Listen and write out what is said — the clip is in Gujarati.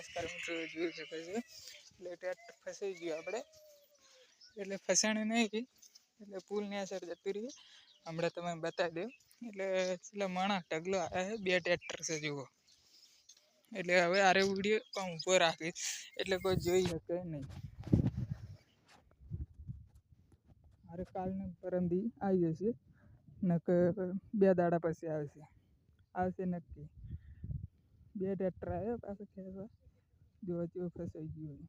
નમસ્કાર મિત્રો જોઈ શકે છે એટલે ટ્રેક્ટર ફસાઈ ગયું આપણે. એટલે ફસાણી નહીં ગઈ. એટલે પુલની અસર જતી રહી. હમણાં તમે બતાવી દઉં. એટલે એટલે માણસ ઢગલો આવ્યા છે. બે ટ્રેક્ટર છે જુઓ. એટલે હવે આરે વીડિયો પણ ઊભો રાખી એટલે કોઈ જોઈ શકે નહીં. અરે કાલને પરમદી આવી જશે. નક બે દાડા પછી આવશે. આવશે નક્કી. બે ટ્રેક્ટર આવ્યો પાછું ખેંચવા દેવાતીઓ ફસાઈ ગયું હોય